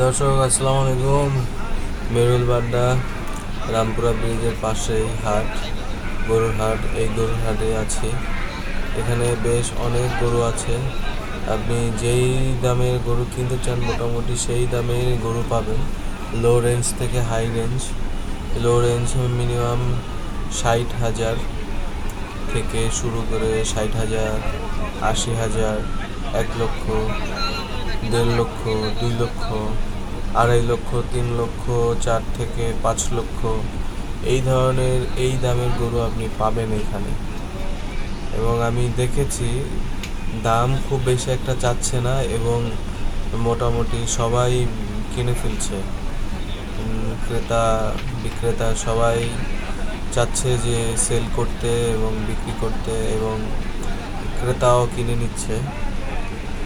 দর্শক, আসসালামু আলাইকুম। মেরুল বাড্ডা, রামপুরা ব্রিজের পাশেই হাট, গরুর হাট, এই গরুর হাটে আছি। এখানে বেশ অনেক গরু আছে। আপনি যেই দামের গরু কিনতে চান, মোটামুটি সেই দামের গরু পাবেন। লো রেঞ্জ থেকে high range low range minimum ষাট হাজার থেকে শুরু করে ষাট হাজার, আশি হাজার, এক লক্ষ দেড় লক্ষ, দুই লক্ষ, আড়াই লক্ষ, তিন লক্ষ, চার থেকে পাঁচ লক্ষ, এই ধরনের এই দামের গরু আপনি পাবেন এখানে। এবং আমি দেখেছি দাম খুব বেশি একটা চাচ্ছে না এবং মোটামুটি সবাই কিনে ফেলছে। ক্রেতা, বিক্রেতা সবাই চাচ্ছে যে সেল করতে এবং বিক্রি করতে এবং ক্রেতাও কিনে নিচ্ছে।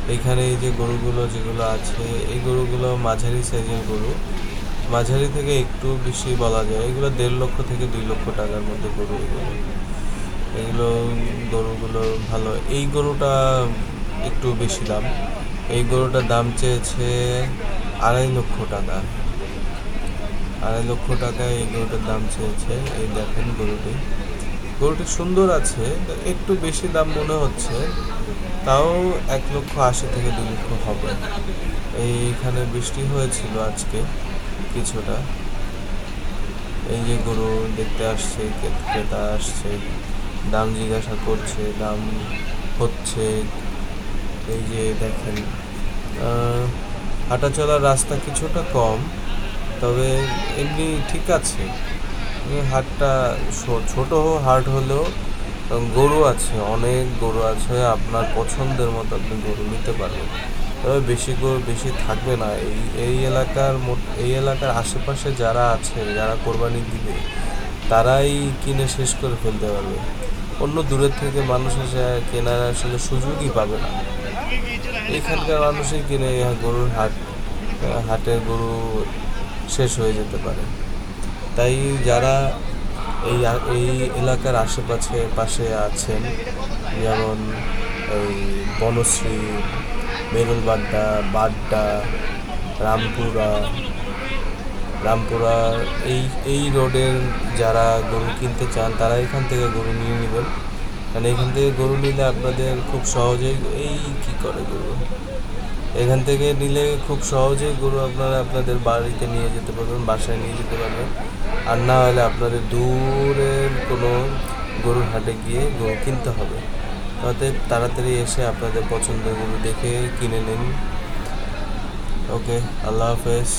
এইখানে এই যে গরুগুলো যেগুলো আছে, এই গরুগুলো মাঝারি সাইজের গরু। মাঝারি থেকে একটু বেশি বলা যায়। এগুলো দেড় লক্ষ থেকে দুই লক্ষ টাকার মধ্যে গরু এগুলো। এগুলো গরুগুলো ভালো। এই গরুটা একটু বেশি দাম। এই গরুটার দাম চেয়েছে আড়াই লক্ষ টাকা। আড়াই লক্ষ টাকা এই গরুটার দাম চেয়েছে। এই দেখেন গরুটি। গরুটি সুন্দর আছে, একটু বেশি দাম মনে হচ্ছে। তাও এক লক্ষ আশি থেকে দু লক্ষ হবে। এইখানে বৃষ্টি হয়েছিল আজকে কিছুটা। এই যে গরু দেখতে আসছে, ক্রেতা আসছে, দাম জিজ্ঞাসা করছে, দাম হচ্ছে। এই যে দেখেন হাঁটা চলার রাস্তা কিছুটা কম, তবে এমনি ঠিক আছে। হাটটা ছোট হাট হলেও গরু আছে, অনেক গরু আছে, আপনার পছন্দের মতো আপনি গরু নিতে পারবেন। তবে বেশি গরু বেশি থাকবে না। এই এই এলাকার এই এলাকার আশেপাশে যারা আছে, যারা কোরবানি দিবে, তারাই কিনে শেষ করে ফেলতে পারবে। অন্য দূরের থেকে মানুষ এসে কেনার আসলে সুযোগই পাবে না। এখানকার মানুষই কিনে গরুর হাট, হাটের গরু শেষ হয়ে যেতে পারে। তাই যারা এই এই এলাকার আশেপাশে পাশে আছেন যেমন এই বনশ্রী মেরুলবাড্ডা বাড্ডা, রামপুরা। রামপুরা এই এই রোডের যারা গরু কিনতে চান, তারা এখান থেকে গরু নিয়ে নেবেন। কারণ এখান থেকে গরু নিলে আপনাদের খুব সহজেই, এই কি করে গরু? এখান থেকে নিলে খুব সহজেই গরু আপনারা আপনাদের বাড়িতে নিয়ে যেতে পারবেন, বাসায় নিয়ে যেতে পারবেন। আর না হলে আপনাদের দূরের কোনো গরুর হাটে গিয়ে গরু কিনতে হবে। তাতে তাড়াতাড়ি এসে আপনাদের পছন্দের গরু দেখে কিনে নিন। ওকে, আল্লাহ হাফেজ.